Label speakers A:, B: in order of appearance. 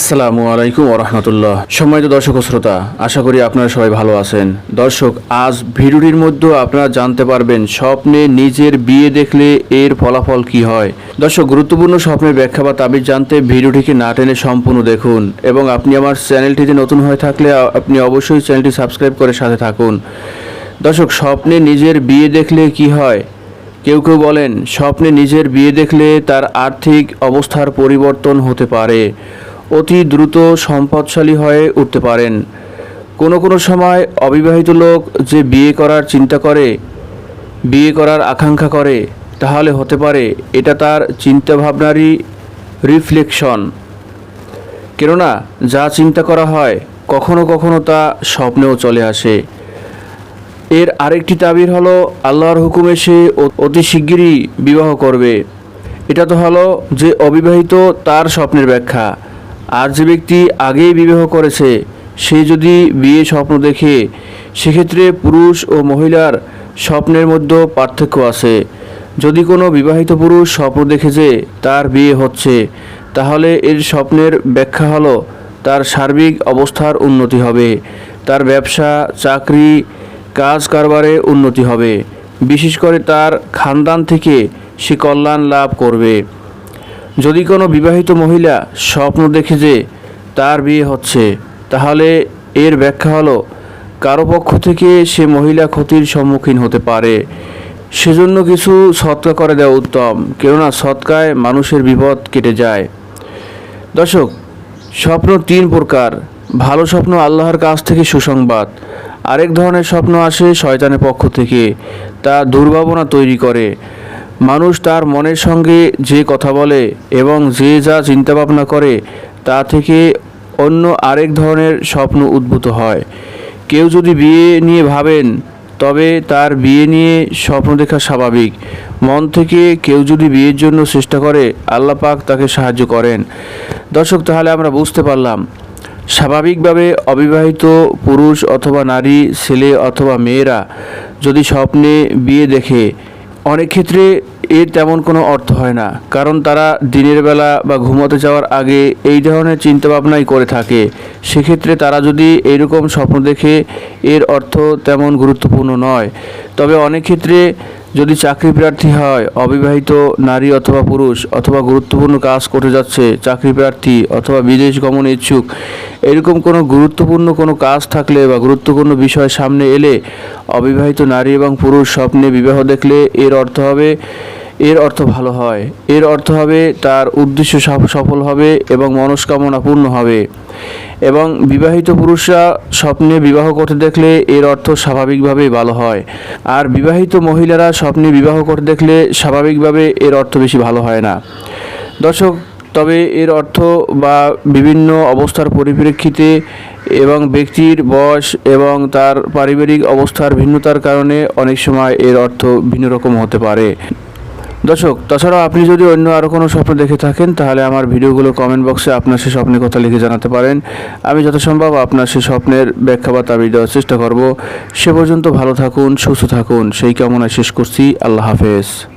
A: আসসালামু আলাইকুম ওরহমতুল্লাহ সম্মানিত দর্শক শ্রোতা, আশা করি আপনারা সবাই ভালো আছেন। দর্শক, আজ ভিডিওটির মধ্যে আপনারা জানতে পারবেন, স্বপ্নে নিজের বিয়ে দেখলে এর ফলাফল কি হয়। দর্শক, গুরুত্বপূর্ণ স্বপ্নের ব্যাখ্যা বা তাবিজ জানতে ভিডিওটিকে না টেনে সম্পূর্ণ দেখুন এবং আপনি আমার চ্যানেলটিতে নতুন হয়ে থাকলে আপনি অবশ্যই চ্যানেলটি সাবস্ক্রাইব করে সাথে থাকুন। দর্শক, স্বপ্নে নিজের বিয়ে দেখলে কি হয়? কেউ কেউ বলেন, স্বপ্নে নিজের বিয়ে দেখলে তার আর্থিক অবস্থার পরিবর্তন হতে পারে। অতি দ্রুত সম্পদশালী হয়ে উঠতে পারেন। কোনো কোনো সময় অবিবাহিত লোক যে বিয়ে করার চিন্তা করে, বিয়ে করার আকাঙ্ক্ষা করে, তাহলে হতে পারে এটা তার চিন্তাভাবনারই রিফ্লেকশন। কেননা, যা চিন্তা করা হয়, কখনো কখনো তা স্বপ্নেও চলে আসে। এর আরেকটি তাবির হলো, আল্লাহর হুকুমে সে অতি শিগগিরই বিবাহ করবে। এটা তো হলো যে অবিবাহিত তার স্বপ্নের ব্যাখ্যা। আর যে ব্যক্তি আগেই বিবাহ করেছে, সে যদি বিয়ে স্বপ্ন দেখে, সেক্ষেত্রে পুরুষ ও মহিলার স্বপ্নের মধ্যে পার্থক্য আছে। যদি কোনো বিবাহিত পুরুষ স্বপ্ন দেখে যে তার বিয়ে হচ্ছে, তাহলে এর স্বপ্নের ব্যাখ্যা হলো তার সার্বিক অবস্থার উন্নতি হবে, তার ব্যবসা, চাকরি, কাজ কারবারে উন্নতি হবে। বিশেষ করে তার খানদান থেকে সে কল্যাণ লাভ করবে। যদি কোনো বিবাহিত মহিলা স্বপ্ন দেখে যে তার বিয়ে হচ্ছে, তাহলে এর ব্যাখ্যা হলো, কারও পক্ষ থেকে সে মহিলা ক্ষতির সম্মুখীন হতে পারে। সেজন্য কিছু সৎকা করে দেওয়া উত্তম, কেননা সৎকায় মানুষের বিপদ কেটে যায়। দর্শক, স্বপ্ন তিন প্রকার। ভালো স্বপ্ন আল্লাহর কাছ থেকে সুসংবাদ। আরেক ধরনের স্বপ্ন আসে শয়তানের পক্ষ থেকে, তা দুর্ভাবনা তৈরি করে। মানুষ তার মনের সঙ্গে যে কথা বলে এবং যে যা চিন্তাভাবনা করে, তা থেকে অন্য আরেক ধরনের স্বপ্ন উদ্ভূত হয়। কেউ যদি বিয়ে নিয়ে ভাবেন, তবে তার বিয়ে নিয়ে স্বপ্ন দেখা স্বাভাবিক। মন থেকে কেউ যদি বিয়ের জন্য চেষ্টা করে, আল্লাহ পাক তাকে সাহায্য করেন। দর্শক, তাহলে আমরা বুঝতে পারলাম, স্বাভাবিকভাবে অবিবাহিত পুরুষ অথবা নারী, ছেলে অথবা মেয়েরা যদি স্বপ্নে বিয়ে দেখে অনেক ক্ষেত্রে এর তেমন কোনো অর্থ হয় না, কারণ তারা দিনের বেলা বা ঘুমোতে যাওয়ার আগে এই ধরনের চিন্তাভাবনাই করে থাকে। সেক্ষেত্রে তারা যদি এরকম স্বপ্ন দেখে, এর অর্থ তেমন গুরুত্বপূর্ণ নয়। তবে অনেক ক্ষেত্রে যদি চাকরি প্রার্থী হয়, অবিবাহিত নারী অথবা পুরুষ অথবা গুরুত্বপূর্ণ কাজ করতে যাচ্ছে, চাকরি প্রার্থী অথবা বিদেশ গমন ইচ্ছুক, এরকম কোনো গুরুত্বপূর্ণ কোনো কাজ থাকলে বা গুরুত্বপূর্ণ বিষয় সামনে এলে অবিবাহিত নারী এবং পুরুষ স্বপ্নে বিবাহ দেখলে এর অর্থ হবে, এর অর্থ ভালো হয়। এর অর্থ হবে, তার উদ্দেশ্য সফ- সফল হবে এবং মনস্কামনা পূর্ণ হবে। এবং বিবাহিত পুরুষরা স্বপ্নে বিবাহ করতে দেখলে এর অর্থ স্বাভাবিকভাবেই ভালো হয়। আর বিবাহিত মহিলারা স্বপ্নে বিবাহ করতে দেখলে স্বাভাবিকভাবে এর অর্থ বেশি ভালো হয় না। দর্শক, তবে এর অর্থ বা বিভিন্ন অবস্থার পরিপ্রেক্ষিতে এবং ব্যক্তির বয়স এবং তার পারিবারিক অবস্থার ভিন্নতার কারণে অনেক সময় এর অর্থ ভিন্ন রকম হতে পারে। দর্শক, তাছাড়াও আপনি যদি অন্য আরও কোনো স্বপ্ন দেখে থাকেন, তাহলে আমার ভিডিওগুলো কমেন্ট বক্সে আপনার সেই স্বপ্নের কথা লিখে জানাতে পারেন। আমি যথাসম্ভব আপনার সেই স্বপ্নের ব্যাখ্যা বা তাবি দেওয়ার চেষ্টা করব। সে পর্যন্ত ভালো থাকুন, সুস্থ থাকুন। সেই কামনায় শেষ করছি। আল্লাহ হাফেজ।